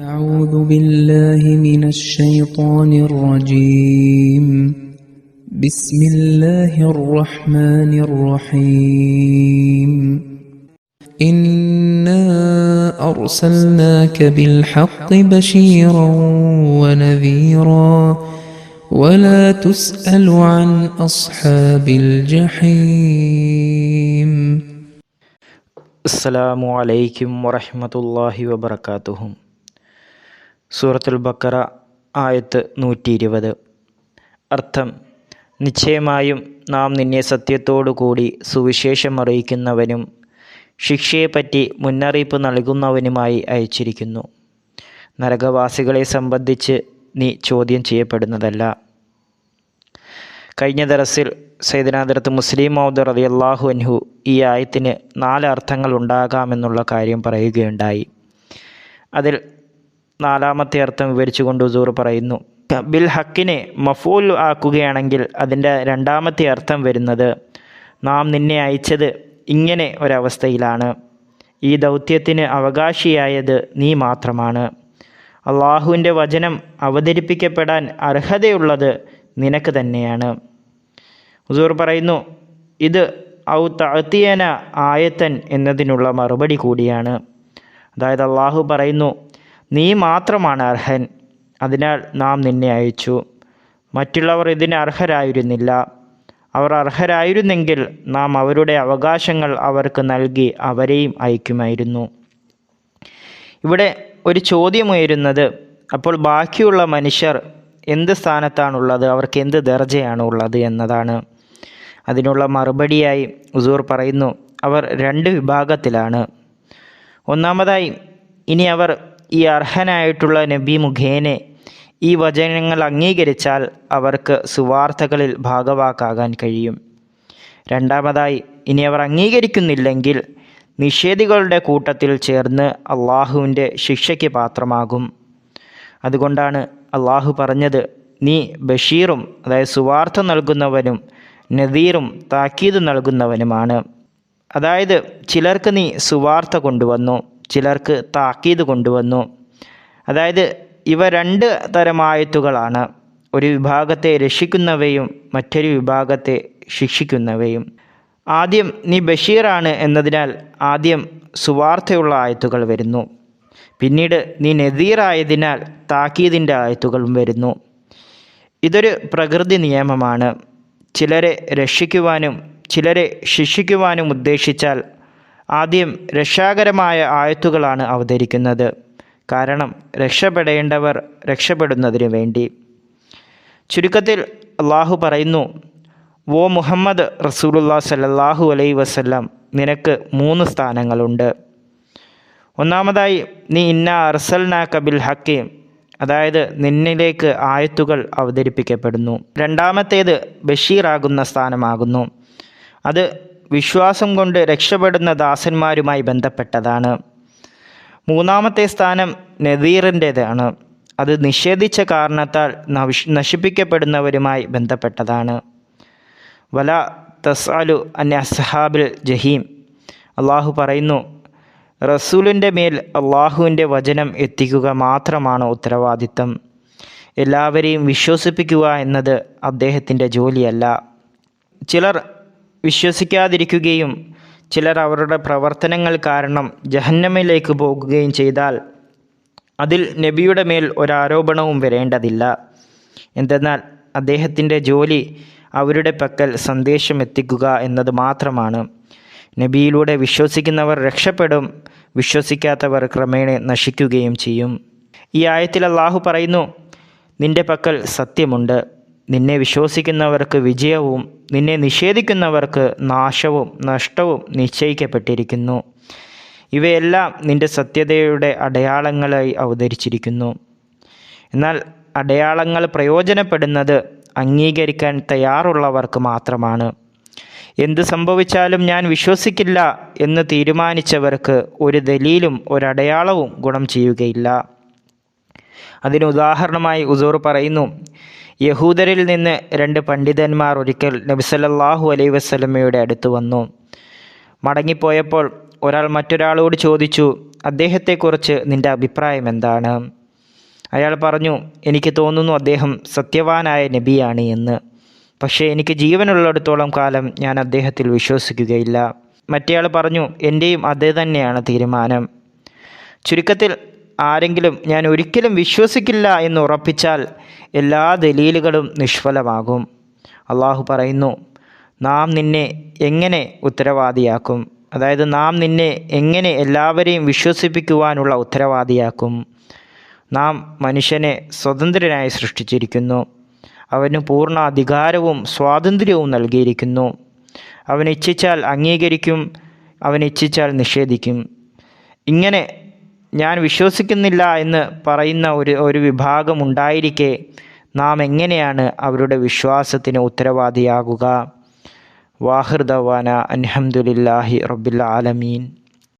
أعوذ بالله من الشيطان الرجيم. بسم الله الرحمن الرحيم. إنا أرسلناك بالحق بشيرا ونذيرا ولا تسأل عن أصحاب الجحيم. السلام عليكم ورحمة الله وبركاته. സൂറത്തുൽ ബക്കറ ആയത്ത് നൂറ്റി ഇരുപത് അർത്ഥം നിശ്ചയമായും നാം നിന്നെ സത്യത്തോടു കൂടി സുവിശേഷം അറിയിക്കുന്നവനും ശിക്ഷയെപ്പറ്റി മുന്നറിയിപ്പ് നൽകുന്നവനുമായി അയച്ചിരിക്കുന്നു. നരകവാസികളെ സംബന്ധിച്ച് നീ ചോദ്യം ചെയ്യപ്പെടുന്നതല്ല. കഴിഞ്ഞ ദറസിൽ സൈദനാദരത്ത് മുസ്ലിം മൗദർ അലി അള്ളാഹു അൻഹു ഈ ആയത്തിന് നാല് അർത്ഥങ്ങൾ ഉണ്ടാകാമെന്നുള്ള കാര്യം പറയുകയുണ്ടായി. അതിൽ നാലാമത്തെ അർത്ഥം വിവരിച്ചുകൊണ്ട് ഹുസൂർ പറയുന്നു. ബിൽ ഹക്കിനെ മഫൂൽ ആക്കുകയാണെങ്കിൽ അതിന്റെ രണ്ടാമത്തെ അർത്ഥം വരുന്നത് നാം നിന്നെ അയച്ചത് ഇങ്ങനെ ഒരവസ്ഥയിലാണ്. ഈ ദൗത്യത്തിന് അവകാശിയായത് നീ മാത്രമാണ്. അള്ളാഹുവിന്റെ വചനം അവതരിപ്പിക്കപ്പെടാൻ അർഹതയുള്ളത് നിനക്ക് തന്നെയാണ്. ഹുസൂർ പറയുന്നു ഇത് ഔ തഅത്തിയന ആയത്തൻ എന്നതിനുള്ള മറുപടി കൂടിയാണ്. അതായത് അള്ളാഹു പറയുന്നു നീ മാത്രമാണ് അർഹൻ. അതിനാൽ നാം നിന്നെ അയച്ചു. മറ്റുള്ളവർ ഇതിന് അർഹരായിരുന്നില്ല. അവർ അർഹരായിരുന്നെങ്കിൽ നാം അവരുടെ അവകാശങ്ങൾ അവർക്ക് നൽകി അവരെയും അയക്കുമായിരുന്നു. ഇവിടെ ഒരു ചോദ്യമുയരുന്നത് അപ്പോൾ ബാക്കിയുള്ള മനുഷ്യർ എന്ത് സ്ഥാനത്താണുള്ളത്? അവർക്ക് എന്ത് ദർജയാണ് ഉള്ളത് എന്നതാണ്. അതിനുള്ള മറുപടിയായി ഉസൂർ പറയുന്നു അവർ രണ്ട് വിഭാഗത്തിലാണ്. ഒന്നാമതായി ഇനി അവർ ഈ അർഹനായിട്ടുള്ള നബി മുഖേനെ ഈ വചനങ്ങൾ അംഗീകരിച്ചാൽ അവർക്ക് സുവാർത്തകളിൽ ഭാഗവാക്കാകാൻ കഴിയും. രണ്ടാമതായി ഇനി അവർ അംഗീകരിക്കുന്നില്ലെങ്കിൽ നിഷേധികളുടെ കൂട്ടത്തിൽ ചേർന്ന് അള്ളാഹുവിന്റെ ശിക്ഷയ്ക്ക് പാത്രമാകും. അതുകൊണ്ടാണ് അള്ളാഹു പറഞ്ഞത് നീ ബഷീറും അതായത് സുവാർത്ത നൽകുന്നവനും നദീറും താക്കീത് നൽകുന്നവനുമാണ്. അതായത് ചിലർക്ക് നീ സുവാർത്ത കൊണ്ടുവന്നു. ചിലർക്ക് താക്കീത് കൊണ്ടുവന്നു. അതായത് ഇവ രണ്ട് തരമായത്തുകളാണ് ഒരു വിഭാഗത്തെ രക്ഷിക്കുന്നവയും മറ്റൊരു വിഭാഗത്തെ ശിക്ഷിക്കുന്നവയും. ആദ്യം നീ ബഷീറാണ് എന്നതിനാൽ ആദ്യം സുവാർത്തയുള്ള ആയത്തുകൾ വരുന്നു. പിന്നീട് നീ നദീറായതിനാൽ താക്കീതിന്റെ ആയത്തുകളും വരുന്നു. ഇതൊരു പ്രകൃതി നിയമമാണ്. ചിലരെ രക്ഷിക്കുവാനും ചിലരെ ശിക്ഷിക്കുവാനും ഉദ്ദേശിച്ചാൽ ആദ്യം രക്ഷാകരമായ ആയത്തുകളാണ് അവതരിക്കുന്നത്. കാരണം രക്ഷപ്പെടേണ്ടവർ രക്ഷപ്പെടുന്നതിന് വേണ്ടി. ചുരുക്കത്തിൽ അള്ളാഹു പറയുന്നു ഓ മുഹമ്മദ് റസൂലുല്ലാ സല്ലല്ലാഹു അലൈ വസല്ലം നിനക്ക് മൂന്ന് സ്ഥാനങ്ങളുണ്ട്. ഒന്നാമതായി നീ ഇന്ന അർസൽനാക്ക കബിൽ ഹക്കീം അതായത് നിന്നിലേക്ക് ആയത്തുകൾ അവതരിപ്പിക്കപ്പെടുന്നു. രണ്ടാമത്തേത് ബഷീറാകുന്ന സ്ഥാനമാകുന്നു. അത് വിശ്വാസം കൊണ്ട് രക്ഷപ്പെടുന്ന ദാസന്മാരുമായി ബന്ധപ്പെട്ടതാണ്. മൂന്നാമത്തെ സ്ഥാനം നദീറിന്റേതാണ്. അത് നിഷേധിച്ച കാരണത്താൽ നശിപ്പിക്കപ്പെടുന്നവരുമായി ബന്ധപ്പെട്ടതാണ്. വല തസ്അലു അൻ അസ്ഹാബിൽ ജഹീം. അള്ളാഹു പറയുന്നു റസൂലിന്റെ മേൽ അള്ളാഹുവിന്റെ വചനം എത്തിക്കുക മാത്രമാണ് ഉത്തരവാദിത്തം. എല്ലാവരെയും വിശ്വസിപ്പിക്കുക എന്നത് അദ്ദേഹത്തിന്റെ ജോലിയല്ല. ചിലർ വിശ്വസിക്കാതിരിക്കുകയും ചിലർ അവരുടെ പ്രവർത്തനങ്ങൾ കാരണം ജഹന്നമിലേക്ക് പോകുകയും ചെയ്താൽ അതിൽ നബിയുടെ മേൽ ഒരാരോപണവും വരേണ്ടതില്ല. എന്തെന്നാൽ അദ്ദേഹത്തിന്റെ ജോലി അവരുടെ പക്കൽ സന്ദേശം എത്തിക്കുക എന്നത് മാത്രമാണ്. നബിയിലൂടെ വിശ്വസിക്കുന്നവർ രക്ഷപ്പെടും വിശ്വസിക്കാത്തവർ ക്രമേണ നശിക്കുകയും ചെയ്യും. ഈ ആയത്തിൽ അള്ളാഹു പറയുന്നു നിന്റെ പക്കൽ സത്യമുണ്ട്. നിന്നെ വിശ്വസിക്കുന്നവർക്ക് വിജയവും നിന്നെ നിഷേധിക്കുന്നവർക്ക് നാശവും നഷ്ടവും നിശ്ചയിക്കപ്പെട്ടിരിക്കുന്നു. ഇവയെല്ലാം നിന്റെ സത്യതയുടെ അടയാളങ്ങളായി അവതരിച്ചിരിക്കുന്നു. എന്നാൽ അടയാളങ്ങൾ പ്രയോജനപ്പെടുന്നത് അംഗീകരിക്കാൻ തയ്യാറുള്ളവർക്ക് മാത്രമാണ്. എന്ത് സംഭവിച്ചാലും ഞാൻ വിശ്വസിക്കില്ല എന്ന് തീരുമാനിച്ചവർക്ക് ഒരു ദലീലും ഒരടയാളവും ഗുണം ചെയ്യുകയില്ല. അതിന് ഉദാഹരണമായി ഉസൂർ പറയുന്നു യഹൂദരിൽ നിന്ന് രണ്ട് പണ്ഡിതന്മാർ ഒരിക്കൽ നബിസല്ലാഹു അലൈ വസ്ലമയുടെ അടുത്ത് വന്നു. മടങ്ങിപ്പോയപ്പോൾ ഒരാൾ മറ്റൊരാളോട് ചോദിച്ചു അദ്ദേഹത്തെക്കുറിച്ച് നിന്റെ അഭിപ്രായം എന്താണ്? അയാൾ പറഞ്ഞു എനിക്ക് തോന്നുന്നു അദ്ദേഹം സത്യവാനായ നബിയാണ് എന്ന്. പക്ഷേ എനിക്ക് ജീവനുള്ളിടത്തോളം കാലം ഞാൻ അദ്ദേഹത്തിൽ വിശ്വസിക്കുകയില്ല. മറ്റേയാൾ പറഞ്ഞു എന്റെയും അതേ തന്നെയാണ് തീരുമാനം. ചുരുക്കത്തിൽ ആരെങ്കിലും ഞാൻ ഒരിക്കലും വിശ്വസിക്കില്ല എന്ന് ഉറപ്പിച്ചാൽ എല്ലാ ദലീലുകളും നിഷ്ഫലമാകും. അള്ളാഹു പറയുന്നു നാം നിന്നെ എങ്ങനെ ഉത്തരവാദിയാക്കും? അതായത് നാം നിന്നെ എങ്ങനെ എല്ലാവരെയും വിശ്വസിപ്പിക്കുവാനുള്ള ഉത്തരവാദിയാക്കും? നാം മനുഷ്യനെ സ്വതന്ത്രനായി സൃഷ്ടിച്ചിരിക്കുന്നു. അവന് പൂർണ അധികാരവും സ്വാതന്ത്ര്യവും നൽകിയിരിക്കുന്നു. അവൻ ഇച്ഛിച്ചാൽ അംഗീകരിക്കും അവൻ ഇച്ഛിച്ചാൽ നിഷേധിക്കും. ഇങ്ങനെ ഞാൻ വിശ്വസിക്കുന്നില്ല എന്ന് പറയുന്ന ഒരു ഒരു വിഭാഗം ഉണ്ടായിരിക്കെ നാം എങ്ങനെയാണ് അവരുടെ വിശ്വാസത്തിന് ഉത്തരവാദിയാകുക? വാഹിർദവാന അൻഹമുല്ലാഹി റബ്ബിൽ ആലമീൻ.